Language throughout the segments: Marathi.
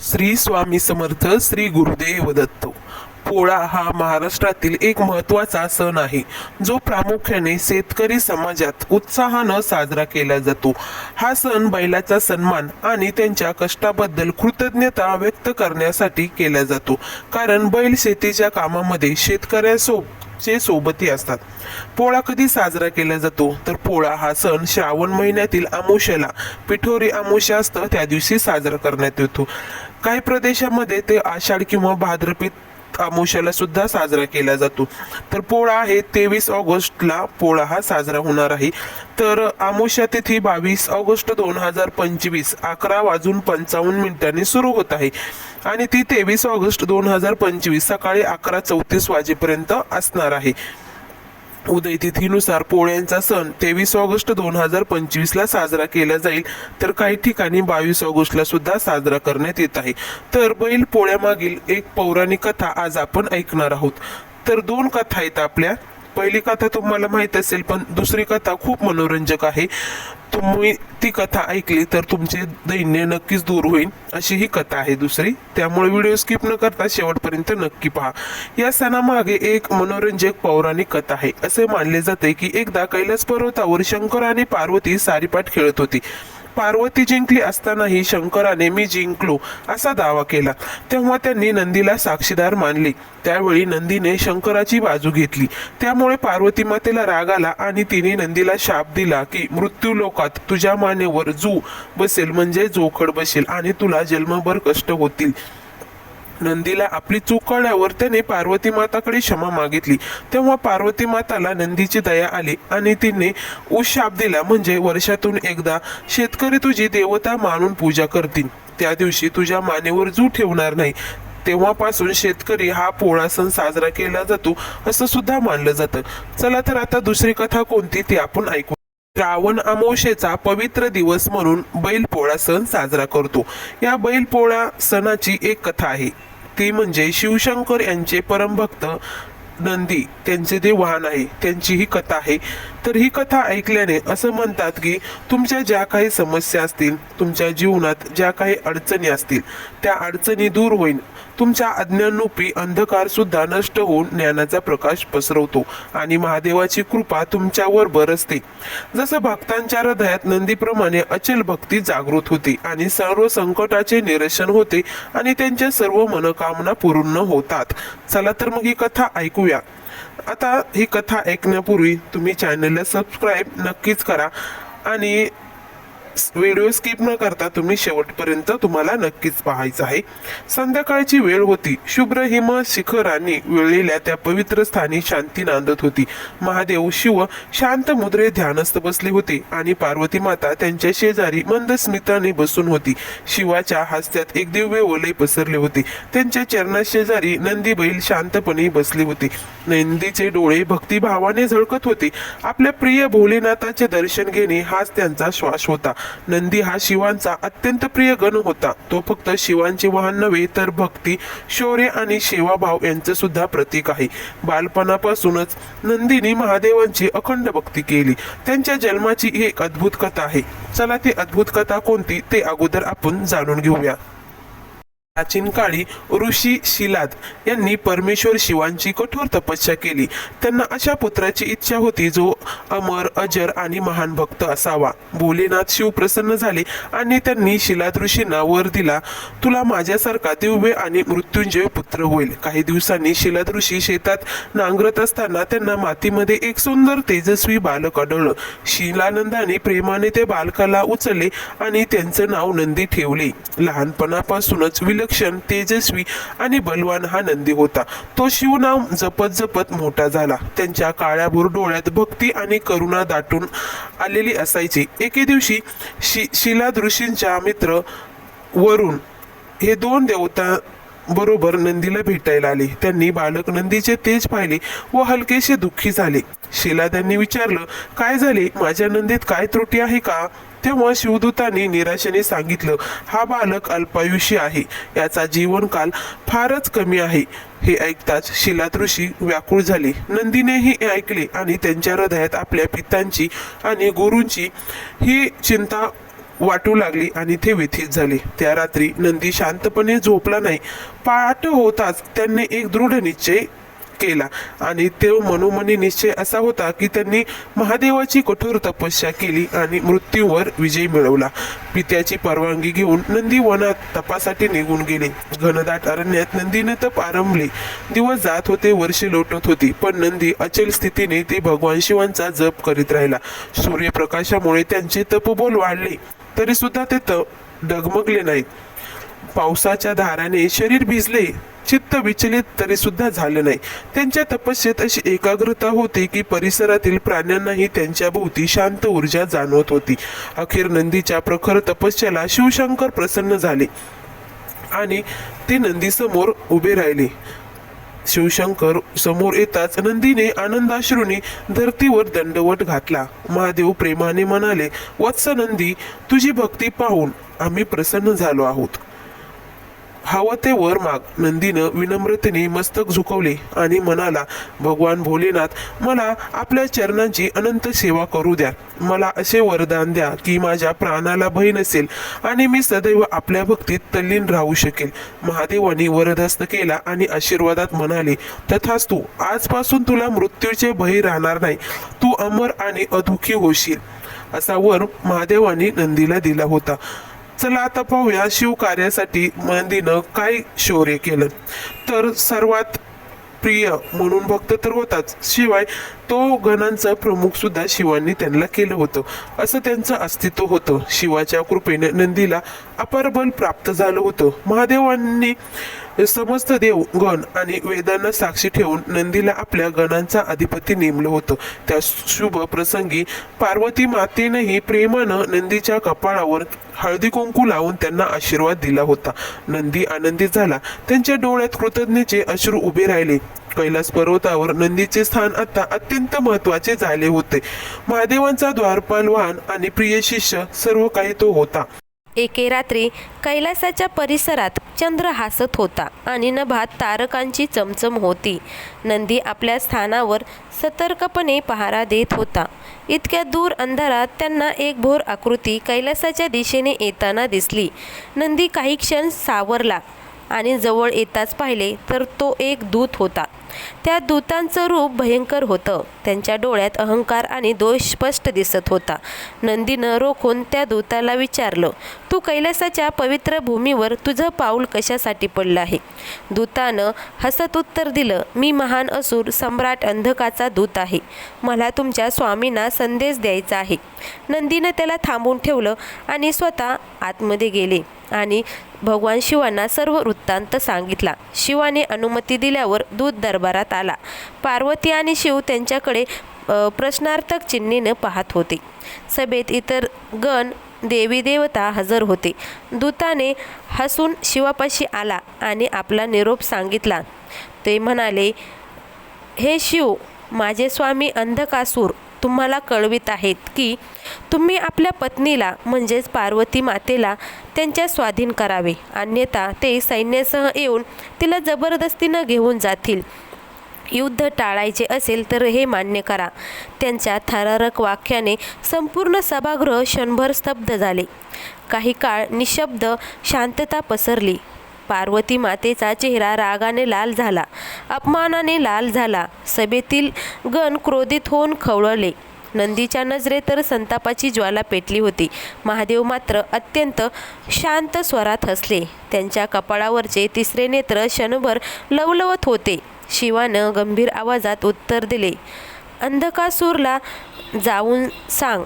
श्री स्वामी समर्थ श्री गुरुदेव दत्त. पोळा हा महाराष्ट्रातील एक महत्त्वाचा सण आहे जो प्रामुख्याने शेतकरी समाजात उत्साहानं साजरा केला जातो. हा सण बैलाचा सन्मान आणि त्यांच्या कष्टाबद्दल कृतज्ञता व्यक्त करण्यासाठी केला जातो कारण बैल शेतीच्या कामामध्ये शेतकऱ्यासोबत चे सोबती असतात. पोळा कधी साजरा केला जातो? तर पोळा हा सण श्रावण महिन्यातील आमुष्याला पिठोरी अमावस्या असतं त्या दिवशी साजरा करण्यात येतो. काही प्रदेशामध्ये ते आषाढ किंवा भाद्रपीत अमावस्याला सुद्धा साजरा केला जातो. तर पोळा आहे तेवीस ऑगस्टला पोळा हा साजरा होणार आहे. तर अमावस्या तिथी बावीस ऑगस्ट दोन हजार पंचवीस अकरा वाजून पंचावन्न मिनिटांनी सुरू होत आहे. आणि ती तेवीस ऑगस्ट दोन हजार पंचवीस सकाळी अकरा चौतीस वाजेपर्यंत असणार आहे. उदयतिथीनुसार पोळ्यांचा सण तेवीस ऑगस्ट दोन हजार पंचवीस ला साजरा केला जाईल. तर काही ठिकाणी बावीस ऑगस्टला सुद्धा साजरा करण्यात येत आहे. तर बैल पोळ्यामागील एक पौराणिक कथा आज आपण ऐकणार आहोत. तर दोन कथा आहेत आपल्या. पहिली कथा तुम्हाला माहीत असेल पण दुसरी कथा खूप मनोरंजक आहे. तुम्ही ती कथा ऐकली तर तुमचे दैन्य नक्कीच दूर होईल अशी ही कथा आहे दुसरी. त्यामुळे व्हिडिओ स्किप न करता शेवटपर्यंत नक्की पहा. या सणामागे एक मनोरंजक पौराणिक कथा आहे. असे मानले जाते की एकदा कैलास पर्वतावर शंकर आणि पार्वती सारीपाठ खेळत होती. पार्वती जिंकली असतानाही शंकराने मी जिंकलो असा दावा केला. तेव्हा त्यांनी नंदीला साक्षीदार मानले. त्यावेळी नंदीने शंकराची बाजू घेतली. त्यामुळे पार्वती मातेला राग आला आणि तिने नंदीला शाप दिला की मृत्यू लोकात तुझ्या मानेवर जू बसेल म्हणजे जोखड बसेल आणि तुला जन्मभर कष्ट होतील. नंदीला आपली चूक कळल्यावर त्याने पार्वती माताकडे क्षमा मागितली. तेव्हा पार्वती माताला नंदीची दया आली आणि तिने उशाप दिला म्हणजे वर्षातून एकदा शेतकरी तुझी देवता मानून पूजा करतील. त्या दिवशी तुझ्या मानेवर जू ठेवणार नाही. तेव्हापासून शेतकरी हा पोळा सण साजरा केला जातो असं सुद्धा मानलं जातं. चला तर आता दुसरी कथा कोणती ती आपण ऐकू. श्रावण अमावशेचा पवित्र दिवस म्हणून बैलपोळा सण साजरा करतो. या बैलपोळा सणाची एक कथा आहे. ती म्हणजे शिवशंकर यांचे परमभक्त नंदी. त्यांचे जे वाहन आहे. त्यांची ही कथा आहे. तर ही कथा ऐकल्याने असं म्हणतात की तुमच्या ज्या काही समस्या असतील तुमच्या जीवनात ज्या काही अडचणी असतील त्या अडचणी दूर होईल तुमच्या अज्ञानरूपी अंधकार सुद्धा नष्ट होऊन ज्ञानाचा प्रकाश पसरवतो आणि महादेवाची कृपा तुमच्यावर बरसते. जसं भक्तांच्या हृदयात नंदीप्रमाणे अचल भक्ती जागृत होते आणि सर्व संकटाचे निरसन होते आणि त्यांच्या सर्व मनोकामना पूर्ण होतात. चला तर मग ही कथा ऐकूया. आता ही कथा ऐकण्यापूर्वी तुम्ही चॅनलला सबस्क्राईब नक्कीच करा. आणि व्हिडिओ स्किप न करता तुम्ही शेवटपर्यंत तुम्हाला नक्कीच पाहायचं आहे. संध्याकाळची वेळ होती. शुभ्र हिम शिखरांनी वेळलेल्या त्या पवित्र स्थानी शांती नांदत होती. महादेव शिव शांत मुद्रे ध्यानस्थ बसले होते आणि पार्वती माता त्यांच्या शेजारी मंद स्मिताने बसून होती. शिवाच्या हास्यात एक दिव्य ओले पसरले होते. त्यांच्या चरणा शेजारी नंदी बैल शांतपणे बसले होते. नंदीचे डोळे भक्तिभावाने झळकत होते. आपल्या प्रिय भोलेनाथाचे दर्शन घेणे हाच त्यांचा श्वास होता. नंदी हा शिवांचा अत्यंत प्रिय गण होता. तो फक्त शिवांचे वाहन नव्हे तर भक्ती शौर्य आणि सेवाभाव यांचं सुद्धा प्रतीक आहे. बालपणापासूनच नंदीने महादेवांची अखंड भक्ती केली. त्यांच्या जन्माची ही एक अद्भुत कथा आहे. चला ती अद्भुत कथा कोणती ते अगोदर आपण जाणून घेऊया. प्राचीन काळी ऋषी शिलाद यांनी परमेश्वर शिवांची कठोर तपस्या केली. त्यांना अशा पुत्राची इच्छा होती जो अमर अजर आणि महान भक्त असावा. भोलेनाथ शिव प्रसन्न झाले आणि त्यांनी शिलाद ऋषींना वर दिला तुला माझ्यासारखा दिव्य आणि मृत्युंजय पुत्र होईल. काही दिवसांनी शिलाद ऋषी शेतात नांगरत असताना त्यांना मातीमध्ये एक सुंदर तेजस्वी बालक आढळलं. शिलानंदाने प्रेमाने ते बालकाला उचलले आणि त्यांचं नाव नंदी ठेवले. लहानपणापासूनच विलक्षण तेजस्वी आणि बलवान हा नंदी होता. तो शिवनाम जपत जपत मोठा झाला. त्यांच्या काळ्याभोर डोळ्यात भक्ती आणि करुणा दाटून आलेली असायची. एके दिवशी शि शिलाद ऋषींच्या मित्र वरून हे दोन देवता बरोबर नंदीला भेटायला आले. त्यांनी बालक नंदीचे तेज पाहिले व हलकेसे दुःखी झाले. शिला त्यांनी विचारलं काय झाले? माझ्या नंदीत काय त्रुटी आहे का? तेव्हा शिवदूतांनी निराशेने सांगितलं हा बालक अल्पायुषी आहे. याचा जीवनकाल फारच कमी आहे. हे ऐकताच शिलात ऋषी व्याकुळ झाले. नंदीनेही हे ऐकले आणि त्यांच्या हृदयात आपल्या पितांची आणि गुरूंची ही चिंता वाटू लागली आणि ते व्यथित झाले. त्या रात्री नंदी शांतपणे झोपला नाही. पाठ होताच त्यांनी एक दृढ निश्चय केला. आणि तो मनोमनी निश्चय असा होता की त्यांनी महादेवाची कठोर तपस्या केली आणि मृत्यूवर विजय मिळवला. पित्याची परवानगी घेऊन नंदी वनात तपासाठी निघून गेले. घनदाट अरण्यात नंदीने तप आरंभले. दिवस जात होते वर्षे लोटत होती पण नंदी अचल स्थितीने ते भगवान शिवांचा जप करीत राहिला. सूर्यप्रकाशामुळे त्यांचे तपबोल वाढले तरी सुद्धा ते तप डगमगले नाहीत. पावसाच्या धाराने शरीर भिजले. चित्त विचलित तरी सुद्धा झालं नाही. त्यांच्या तपस्येत अशी एकाग्रता होती की परिसरातील प्राण्यांनाही त्यांच्या भोवती शांत ऊर्जा जाणवत होती. अखेर नंदीच्या प्रखर तपस्याला शिवशंकर प्रसन्न झाले आणि ते नंदीसमोर उभे राहिले. शिवशंकर समोर येताच नंदीने आनंदाश्रूने धरतीवर दंडवट घातला. महादेव प्रेमाने म्हणाले वत्स नंदी तुझी भक्ती पाहून आम्ही प्रसन्न झालो आहोत. हवं ते वर माग. नंदीनं विनम्रतेने मस्तक झुकवले आणि म्हणाला भगवान भोलेनाथ मला आपल्या चरणांची अनंत सेवा करू द्या. मला असे वरदान द्या की माझ्या प्राणाला भय नसेल आणि मी सदैव आपल्या भक्तीत तल्लीन राहू शकेल. महादेवानी वरदस्त केला आणि आशीर्वादात म्हणाले तथास्तु आजपासून तुला मृत्यूचे भय राहणार नाही. तू अमर आणि अदुखी होशील. असा वर महादेवानी नंदीला दिला होता. चला आता पाहूया शिव कार्यासाठी मंदीनं काय शौर्य केलं. तर सर्वात प्रिय म्हणून भक्त तर होताच. शिवाय तो गणांचा प्रमुख सुद्धा शिवांनी त्यांना केलं होतं. असं त्यांचं अस्तित्व होतं. शिवाच्या कृपेने नंदीला अपार बल प्राप्त झालं होतं. महादेवांनी समस्त देव गण आणि वेदांना साक्षी ठेवून नंदीला आपल्या गणांचा अधिपती नेमलं होतं. त्या शुभ प्रसंगी पार्वती मातेनंही प्रेमानं नंदीच्या कपाळावर हळदी कुंकू लावून त्यांना आशीर्वाद दिला होता. नंदी आनंदित झाला. त्यांच्या डोळ्यात कृतज्ञचे अश्रू उभे राहिले. कैलास पर्वतावर नंदीचे स्थान आता अत्यंत महत्त्वाचे झाले होते. महादेवांचा द्वारपाल वाहन आणि प्रिय शिष्य सर्व काही तो होता. एके रात्री कैलासाच्या परिसरात चंद्र हासत होता आणि नभात तारकांची चमचम होती. नंदी आपल्या स्थानावर सतर्कपणे पहारा देत होता. इतक्या दूर अंधारात त्यांना एक भोर आकृती कैलासाच्या दिशेने येताना दिसली. नंदी काही क्षण सावरला आणि जवळ येताच पाहिले तर तो एक दूत होता. त्या दूतांचं रूप भयंकर होतं. त्यांच्या डोळ्यात अहंकार आणि दोष स्पष्ट दिसत होता. नंदीनं रोखून त्या दूताला विचारलं तू कैलासाच्या पवित्र भूमीवर तुझं पाऊल कशासाठी पडलं आहे? दूतानं हसत उत्तर दिलं मी महान असुर सम्राट अंधकाचा दूत आहे. मला तुमच्या स्वामींना संदेश द्यायचा आहे. नंदीनं त्याला थांबून ठेवलं आणि स्वतः आतमध्ये गेले आणि भगवान शिवांना सर्व वृत्तांत सांगितला. शिवाने अनुमती दिल्यावर दूत दरबारात आला. पार्वती आणि शिव त्यांच्याकडे प्रश्नार्थक चिन्हीनं पाहत होते. सभेत इतर गण देवी देवता हजर होते. दूताने हसून शिवापाशी आला आणि आपला निरोप सांगितला. ते म्हणाले हे शिव माझे स्वामी अंधकासूर तुम्हाला कळवित आहेत की तुम्ही आपल्या पत्नीला म्हणजेच पार्वती मातेला त्यांच्या स्वाधीन करावे. अन्यथा ते सैन्यासह येऊन तिला जबरदस्तीनं घेऊन जातील. युद्ध टाळायचे असेल तर हे मान्य करा. त्यांच्या थरारक वाक्याने संपूर्ण सभागृह क्षणभर स्तब्ध झाले. काही काळ निशब्द शांतता पसरली. पार्वती मातेचा चेहरा रागाने लाल झाला. अपमानाने लाल झाला. सभेतील गण क्रोधित होऊन खवळले. नंदीच्या नजरे तर संतापाची ज्वाला पेटली होती. महादेव मात्र अत्यंत शांत स्वरात हसले. त्यांच्या कपाळावरचे तिसरे नेत्र क्षणभर लवलवत होते. शिवानं गंभीर आवाजात उत्तर दिले. अंधकासूरला जाऊन सांग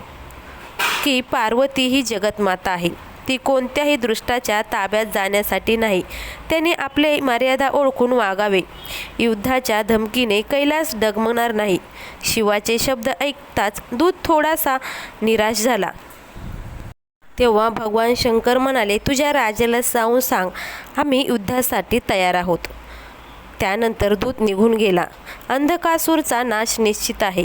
की पार्वती ही जगतमाता आहे. ती कोणत्याही दृष्टाच्या ताब्यात जाण्यासाठी नाही. त्याने आपले मर्यादा ओळखून वागावे. युद्धाच्या धमकीने कैलास डगमणार नाही. शिवाचे शब्द ऐकताच दूध थोडासा निराश झाला. तेव्हा भगवान शंकर म्हणाले तुझ्या राजाला जाऊन सांग. आम्ही युद्धासाठी तयार आहोत. त्यानंतर दूत निघून गेला. अंधकासूरचा नाश निश्चित आहे.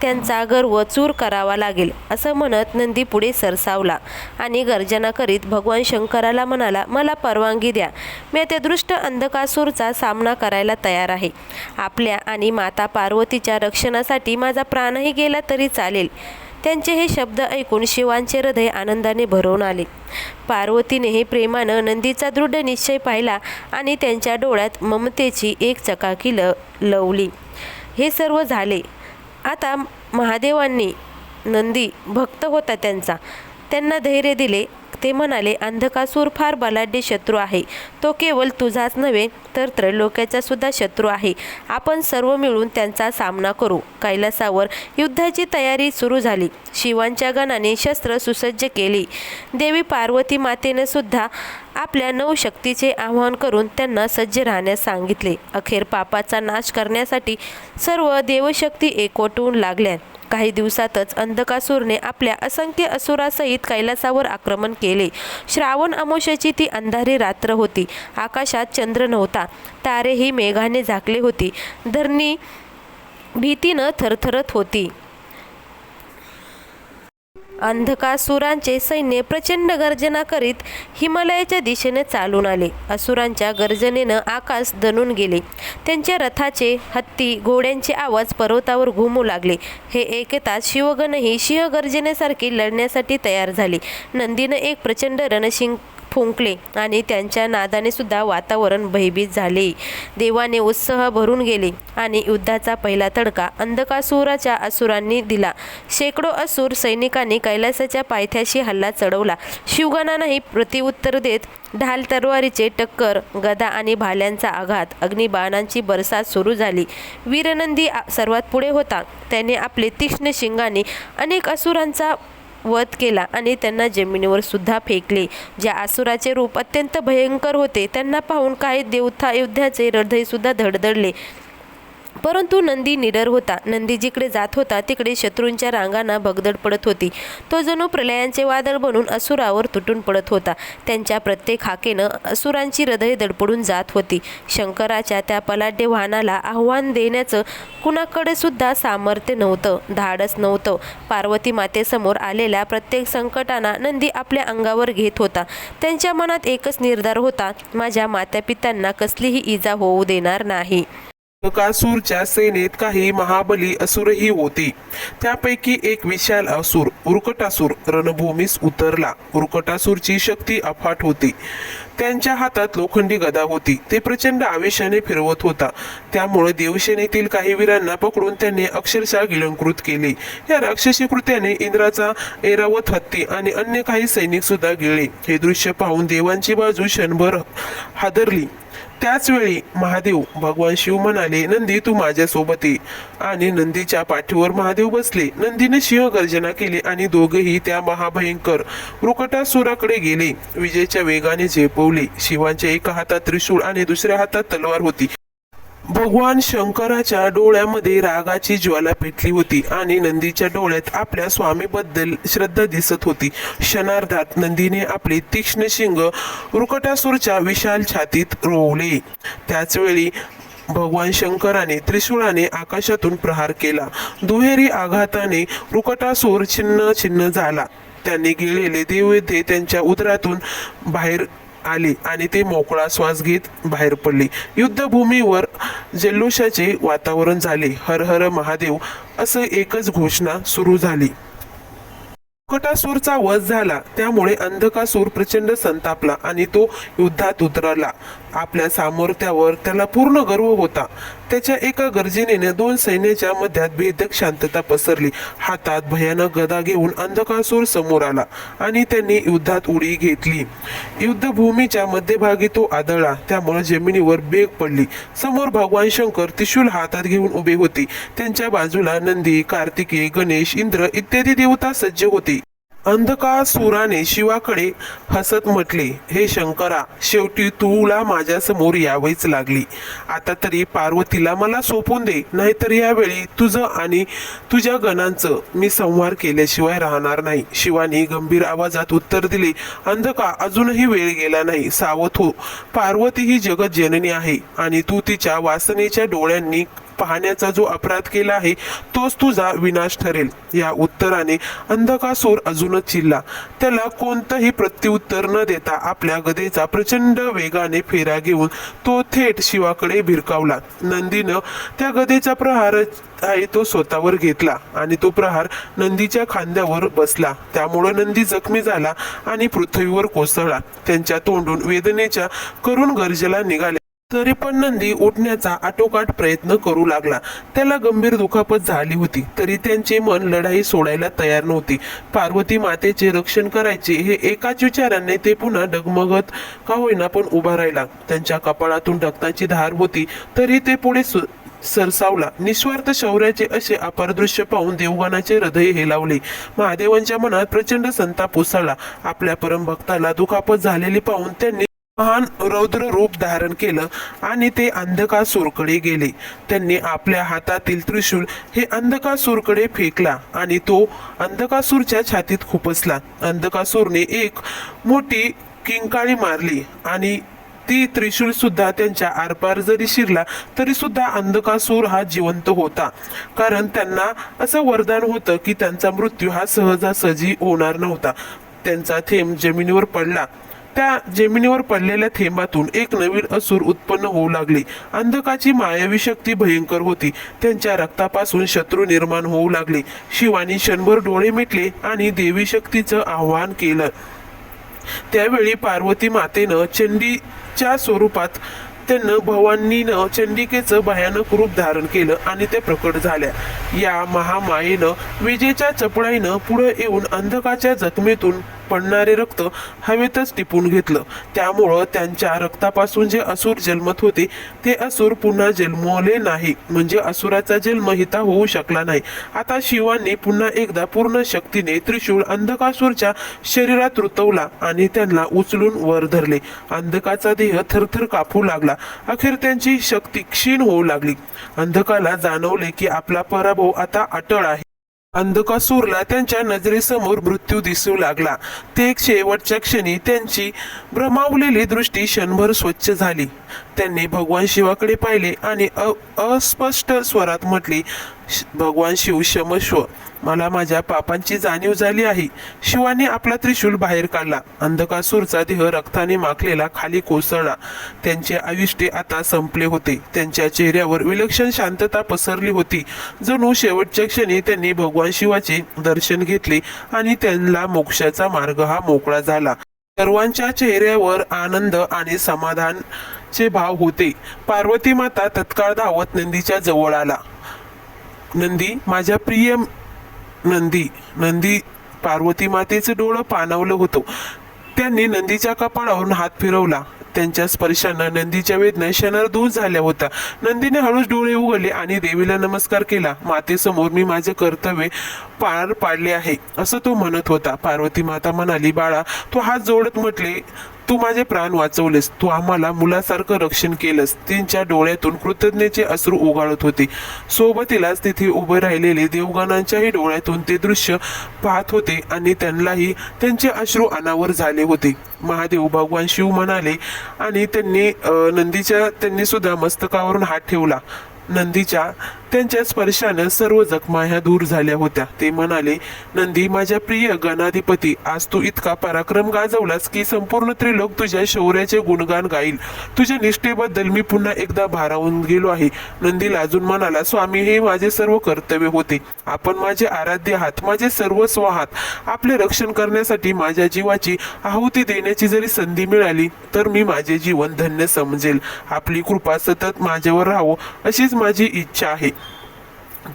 त्यांचा गर्व चूर करावा लागेल असं म्हणत नंदी पुढे सरसावला आणि गर्जना करीत भगवान शंकराला म्हणाला मला परवानगी द्या. मी त्या दृष्ट अंधकासूरचा सामना करायला तयार आहे. आपल्या आणि माता पार्वतीच्या रक्षणासाठी माझा प्राणही गेला तरी चालेल. त्यांचे हे शब्द ऐकून शिवांचे हृदय आनंदाने भरवून आले. पार्वतीनेही प्रेमानं नंदीचा दृढ निश्चय पाहिला आणि त्यांच्या डोळ्यात ममतेची एक चकाकी ल लवली. हे सर्व झाले. आता महादेवांनी नंदी भक्त होता त्यांचा. त्यांना धैर्य दिले. ते म्हणाले अंधकासूर फार बलाढ्य शत्रू आहे. तो केवळ तुझाच नव्हे तर त्रैलोक्याचा सुद्धा शत्रू आहे. आपण सर्व मिळून त्यांचा सामना करू. कैलासावर युद्धाची तयारी सुरू झाली. शिवांच्या गणाने शस्त्र सुसज्ज केली. देवी पार्वती मातेने सुद्धा आपल्या नऊ शक्तीचे आवाहन करून त्यांना सज्ज राहण्यास सांगितले. अखेर पापाचा नाश करण्यासाठी सर्व देवशक्ती एकवटून लागल्या. काही दिवसातच अंधकासूरने आपल्या असंख्य असुरासहित कैलासावर आक्रमण केले. श्रावण अमोशाची ती अंधारी रात्र होती. आकाशात चंद्र नव्हता. तारेही मेघाने झाकले होती. धरणी भीतीनं थरथरत होती. अंधकासुरांचे सैन्य प्रचंड गर्जना करीत हिमालयाच्या दिशेने चालून आले. असुरांच्या गर्जनेनं आकाश दणून गेले. त्यांच्या रथाचे हत्ती घोड्यांचे आवाज पर्वतावर घुमू लागले. हे ऐकताच शिवगणही सिंह लढण्यासाठी तयार झाले. नंदीनं एक प्रचंड रणशिंग फुंकले आणि त्यांच्या नादाने सुद्धा वातावरण भयभीत झाले. देवाने उत्साह भरून गेले आणि युद्धाचा पहिला तडका अंधकासुराच्या असुरांनी दिला. शेकडो असुर सैनिकांनी कैलासाच्या पायथ्याशी हल्ला चढवला. शिवगणांनाही प्रतिउत्तर देत ढाल तलवारीचे टक्कर गदा आणि भाल्यांचा आघात अग्निबाणांची बरसात सुरू झाली. वीरनंदी सर्वात पुढे होता. त्याने आपले तीक्ष्ण शिंगाने अनेक असुरांचा वध केला आणि त्यांना जमिनीवर सुद्धा फेकले. ज्या आसुराचे रूप अत्यंत भयंकर होते त्यांना पाहून काही देवता योद्ध्याचे हृदय सुद्धा धडधडले. परंतु नंदी निडर होता. नंदी जिकडे जात होता तिकडे शत्रूंच्या रांगांना भगदड पडत होती. तो जणू प्रलयांचे वादळ बनून असुरावर तुटून पडत होता. त्यांच्या प्रत्येक हाकेनं असुरांची हृदय दडपडून जात होती. शंकराच्या त्या पलाढ्य वाहनाला आव्हान देण्याचं कुणाकडे सुद्धा सामर्थ्य नव्हतं धाडस नव्हतं. पार्वती मातेसमोर आलेल्या प्रत्येक संकटांना नंदी आपल्या अंगावर घेत होता. त्यांच्या मनात एकच निर्धार होता माझ्या मातापित्यांना कसलीही इजा होऊ देणार नाही. कासूरच्या सेनेत काही महाबली असुरही होते. त्यापैकी एक विशाल असुर उर्कटासूर रणभूमीस उतरला. उर्कटासूरची शक्ती अफाट होती. त्यांच्या हातात लोखंडी गदा होती. ते प्रचंड आवेशाने फिरवत होता. त्यामुळे देवसेनेतील काही वीरांना पकडून त्यांनी अक्षरशः गिळंकृत केले. या राक्षसी कृत्याने इंद्राचा एरावत हत्ती आणि अन्य काही सैनिक सुद्धा गिळले. हे दृश्य पाहून देवांची बाजू क्षणभर हादरली. त्याचवेळी महादेव भगवान शिव म्हणाले नंदी तू माझ्यासोबत ये. आणि नंदीच्या पाठीवर महादेव बसले. नंदीने सिंह गर्जना केली आणि दोघेही त्या महाभयंकर रुकटासुराकडे गेले. विजेच्या वेगाने झेपवले. शिवांच्या एका हातात त्रिशूळ आणि दुसऱ्या हातात तलवार होती. भगवान शंकराच्या डोळ्यामध्ये रागाची ज्वाला पेटली होती आणि नंदीच्या डोळ्यात आपल्या स्वामीबद्दल श्रद्धा दिसत होती. क्षणार्धात नंदीने आपले तीक्ष्ण शिंग रुकटासूरच्या विशाल छातीत रोवले. त्याचवेळी भगवान शंकराने त्रिशूळाने आकाशातून प्रहार केला. दुहेरी आघाताने रुकटासूर छिन्न छिन्न झाला. त्यांनी गिळलेले देवते त्यांच्या उदरातून बाहेर आली आणि ती मोकळा श्वास घेत बाहेर पडली. युद्धभूमीवर जल्लोषाचे वातावरण झाले. हर हर महादेव असं एकच घोषणा सुरू झाली. कटासूरचा वध झाला. त्यामुळे अंधकासूर प्रचंड संतापला आणि तो युद्धात उतरला. आपल्या सामर्थ्यावर त्याला पूर्ण गर्व होता. त्याच्या एका गर्जनेने दोन सैन्याच्या मध्यात भेदक शांतता पसरली. हातात भयानक गदा घेऊन अंधकासूर समोर आला आणि त्यांनी युद्धात उडी घेतली. युद्धभूमीच्या मध्यभागी तो आदळला. त्यामुळे जमिनीवर बेग पडली. समोर भगवान शंकर त्रिशूल हातात घेऊन उभे होते. त्यांच्या बाजूला नंदी कार्तिकी गणेश इंद्र इत्यादी देवता सज्ज होते. अंधकासुराने शिवाकडे हसत म्हटले हे शंकरा शेवटी तुला माझ्यासमोर लागली. आता तरी पार्वतीला मला सोपून दे नाहीतर यावेळी तुझं आणि तुझ्या गणांचं मी संहार केल्याशिवाय राहणार नाही. शिवाने गंभीर आवाजात उत्तर दिले अंधका अजूनही वेळ गेला नाही सावध हो. पार्वती ही जगत जननी आहे आणि तू तिच्या वासनेच्या डोळ्यांनी पाहण्याचा जो अपराध केला आहे तोच तुझा विनाश ठरेल. या उत्तराने अंधकासूर अजूनच चिल्ला त्याला कोणतंही प्रत्युत्तर न देता आपल्या गदेचा प्रचंड वेगाने फेरा घेऊन तो थेट शिवाकडे भिरकावला. नंदीनं त्या गदेचा प्रहार आहे तो स्वतःवर घेतला आणि तो प्रहार नंदीच्या खांद्यावर बसला. त्यामुळे नंदी जखमी झाला आणि पृथ्वीवर कोसळला. त्यांच्या तोंडून वेदनेच्या करून गरजेला निघाल्या. तरी पण नंदी उठण्याचा आटोकाट प्रयत्न करू लागला. त्याला गंभीर दुखापत झाली होती. तरी त्यांचे मन लढाई सोडायला तयार नव्हती. पार्वती मातेचे रक्षण करायचे हे एकाच विचाराने ते पुन्हा डगमगत का होईना पण उभा राहिला. त्यांच्या कपाळातून रक्ताची धार होती तरी ते पुढे सु- सरसावला. निस्वार्थ शौर्याचे असे अपार दृश्य पाहून देवगणाचे हृदय हेलावले. महादेवांच्या मनात प्रचंड संताप उसळला. आपल्या परमभक्ताला दुखापत झालेली पाहून त्यांनी महान रौद्र रूप धारण केलं आणि ते अंधकासूरकडे गेले. त्यांनी आपल्या हातातील त्रिशूल हे अंधकासूरकडे फेकला आणि तो अंधकासूरच्या छातीत खुपसला. अंधकासूरने एक मोठी किंकाळी मारली आणि ती त्रिशूल सुद्धा त्यांच्या आरपार जरी शिरला तरी सुद्धा अंधकासूर हा जिवंत होता. कारण त्यांना असं वरदान होतं की त्यांचा मृत्यू हा सहजासहजी होणार नव्हता. त्यांचा थेंब जमिनीवर पडला. त्या जमिनीवर पडलेल्या थेंबातून एक नवीन असुर उत्पन्न होऊ लागले. अंधकाची मायावी शक्ती भयंकर होती. त्यांच्या रक्तापासून शत्रू निर्माण होऊ लागले. शिवानी क्षणभर डोळे मिटले आणि देवी शक्तीचं आव्हान केलं. त्यावेळी पार्वती मातेनं चंडीच्या स्वरूपात त्यांना भवानीनं चंडिकेचं भयानक रूप धारण केलं आणि ते प्रकट झाल्या. या महामायेनं विजेच्या चपळाईनं पुढे येऊन अंधकाच्या जखमेतून पडणारे रक्त हवेतच टिपून घेतलं. त्यामुळं त्यांच्या रक्तापासून जे असुर जन्मत होते ते असुर पुन्हा जन्मवले नाही. म्हणजे असुराचा जन्म हिता होऊ शकला नाही. आता शिवांनी पुन्हा एकदा पूर्ण शक्तीने त्रिशूळ अंधकासूरच्या शरीरात रुतवला आणि त्यांना उचलून वर धरले. अंधकाचा देह थरथर कापू लागला. अखेर त्यांची शक्ती क्षीण होऊ लागली. अंधकाला जाणवले की आपला पराभव आता अटळ आहे. अंधकासूरला त्यांच्या नजरेसमोर मृत्यू दिसू लागला. ते शेवटच्या क्षणी त्यांची भ्रमावलेली दृष्टी क्षणभर स्वच्छ झाली. त्यांनी भगवान शिवाकडे पाहिले आणि अ- अस्पष्ट स्वरात म्हटले "श- भगवान शिव क्षमस्व मला माझ्या पापांची जाणीव झाली आहे. शिवाने आपला त्रिशूल बाहेर काढला. अंधकासूरचा देह रक्ताने माखलेला खाली कोसळला. त्यांचे आयुष्य आता संपले होते. त्यांच्या चेहऱ्यावर विलक्षण शांतता पसरली होती. जणू शेवटच्या क्षणी त्यांनी भगवान शिवाचे दर्शन घेतले आणि त्यांना मोक्षाचा मार्ग हा मोकळा झाला. सर्वांच्या चेहऱ्यावर आनंद आणि समाधानचे भाव होते. पार्वती माता तत्काळ धावत नंदीच्या जवळ आला. नंदी माझ्या प्रिय नंदी नंदी पार्वती मातेचं डोळं पाणावलं होतं. त्यांनी नंदीच्या कपाळावरून हात फिरवला. त्यांच्या स्पर्शानं नंदीच्या वेदना क्षणार दूर झाल्या होत्या. नंदीने हळूच डोळे उघडले आणि देवीला नमस्कार केला. मातेसमोर मी माझे कर्तव्य पार पाडले आहे असं तो म्हणत होता. पार्वती माता म्हणाली बाळा तू हात जोडत म्हटले तू माझे प्राण वाचवलेस. तू आम्हाला मुलासारखं रक्षण केलंस. त्यांच्या डोळ्यातून कृतज्ञतेचे अश्रू उगाळत होते. सोबतीलाच तिथे उभे राहिलेले देवगणांच्याही डोळ्यातून ते दृश्य पाहत होते आणि त्यांनाही त्यांचे अश्रू अनावर झाले होते. महादेव भगवान शिव म्हणाले आणि त्यांनी नंदीच्या त्यांनी सुद्धा मस्तकावरून हात ठेवला. नंदीच्या त्यांच्या स्पर्शानं सर्व जखमा ह्या दूर झाल्या होत्या. ते म्हणाले नंदी माझ्या प्रिय गणाधिपती आज तू इतका पराक्रम गाजवलास की संपूर्ण त्रिलोक तुझ्या शौर्याचे गुणगान गाईल. तुझ्या निष्ठेबद्दल मी पुन्हा एकदा भारावून गेलो आहे. नंदी लाजून म्हणाला स्वामी हे माझे सर्व कर्तव्य होते. आपण माझे आराध्य आहात माझे सर्वस्व आहात. आपले रक्षण करण्यासाठी माझ्या जीवाची आहुती देण्याची जरी संधी मिळाली तर मी माझे जीवन धन्य समजेल. आपली कृपा सतत माझ्यावर राहो अशीच माझी इच्छा आहे.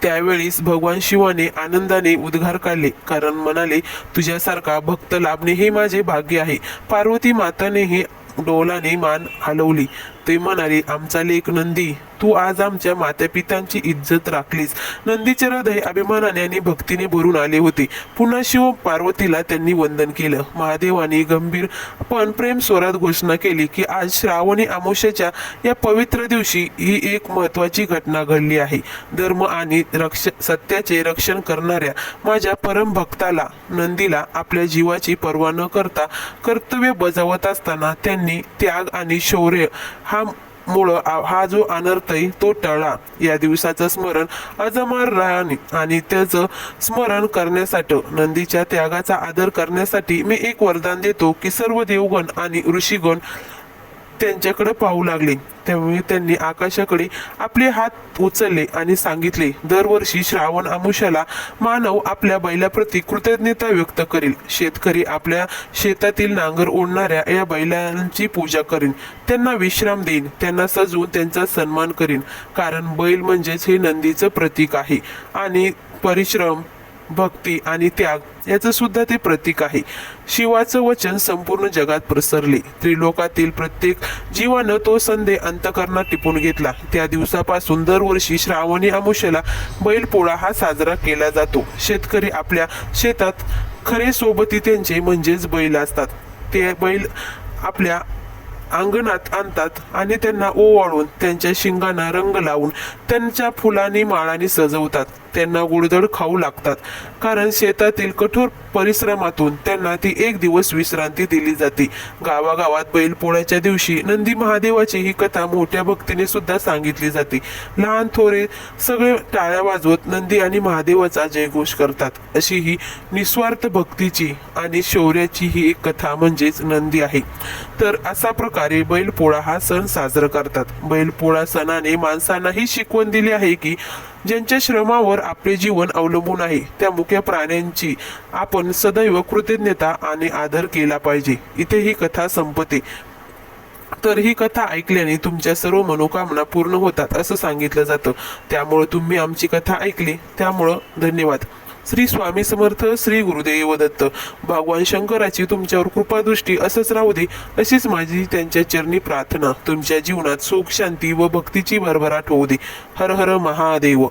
त्यावेळीस भगवान शिवाने आनंदाने उद्गार काढले. कारण म्हणाले तुझ्यासारखा भक्त लाभणे हे माझे भाग्य आहे. पार्वती माताने हे डोलाने मान हलवली. ते म्हणाले आमचा लेख नंदी तू आज आमच्या मातापित्यांची इज्जत राखलीस. नंदीचे हृदय अभिमानाने आणि भक्तीने भरून आले होते. पुन्हा शिव पार्वतीला त्यांनी वंदन केलं. महादेवाने गंभीर पण प्रेम स्वरात घोषणा केली की आज श्रावणी अमावस्याच्या या पवित्र दिवशी ही एक महत्वाची घटना घडली आहे. धर्म आणि रक्ष सत्याचे रक्षण करणाऱ्या माझ्या परम भक्ताला नंदीला आपल्या जीवाची पर्वा न करता कर्तव्य बजावत असताना त्यांनी त्याग आणि शौर्य हा मुळं आ- हा जो अनर्थ आहे तो टळला या दिवसाचं स्मरण अजमर राहणे आणि त्याचं स्मरण करण्यासाठी नंदीच्या त्यागाचा आदर करण्यासाठी मी एक वरदान देतो की सर्व देवगण आणि ऋषीगण त्यांच्याकडे पाहू लागले. त्यामुळे त्यांनी आकाशाकडे आपले हात उचलले आणि सांगितले दरवर्षी श्रावण अमुष्याला मानव आपल्या बैलाप्रती कृतज्ञता व्यक्त करील. शेतकरी आपल्या शेतातील नांगर ओढणाऱ्या या बैलांची पूजा करीन. त्यांना विश्राम देईन. त्यांना सजवून त्यांचा सन्मान करीन. कारण बैल म्हणजेच हे नंदीचं प्रतीक आहे. आणि परिश्रम भक्ती आणि त्याग याचं सुद्धा ते प्रतीक आहे. शिवाचं वचन संपूर्ण जगात प्रसरले त्रिलोकातील प्रत्येक जीवानं तो संदेह अंतकरणात टिपून घेतला. त्या दिवसापासून दरवर्षी श्रावणी अमुषेला बैलपोळा हा साजरा केला जातो. शेतकरी आपल्या शेतात खरे सोबती त्यांचे म्हणजेच बैल असतात. ते बैल आपल्या अंगणात आणतात आणि त्यांना ओवाळून त्यांच्या शिंगांना रंग लावून त्यांच्या फुलांनी माळांनी सजवतात. त्यांना गुडधड खाऊ लागतात. कारण शेतातील कठोर परिश्रमातून त्यांना ती एक दिवस विश्रांती दिली जाते. गावागावात बैलपोळ्याच्या दिवशी नंदी महादेवाची ही कथा मोठ्या भक्तीने सुद्धा सांगितली जाते. लहान थोरे सगळे टाळ्या वाजवत नंदी आणि महादेवाचा जयघोष करतात. अशी ही निस्वार्थ भक्तीची आणि शौर्याची ही एक कथा म्हणजेच नंदी आहे. तर असा प्रकारे बैलपोळा हा सण साजरा करतात. बैलपोळा सणाने माणसांनाही शिकवण दिली आहे की ज्यांच्या श्रमावर आपले जीवन अवलंबून आहे त्या मुख्य प्राण्यांची आपण सदैव कृतज्ञता आणि आदर केला पाहिजे. इथे ही कथा संपते. तर ही कथा ऐकल्याने तुमच्या सर्व मनोकामना पूर्ण होतात असं सांगितलं जातं. त्यामुळं तुम्ही आमची कथा ऐकली त्यामुळं धन्यवाद. श्री स्वामी समर्थ श्री गुरुदेव दत्त. भगवान शंकराची तुमच्यावर कृपादृष्टी असंच राहू दे अशीच माझी त्यांच्या चरणी प्रार्थना. तुमच्या जीवनात सुख शांती व भक्तीची भरभराट होऊ दे. हर हर महादेव.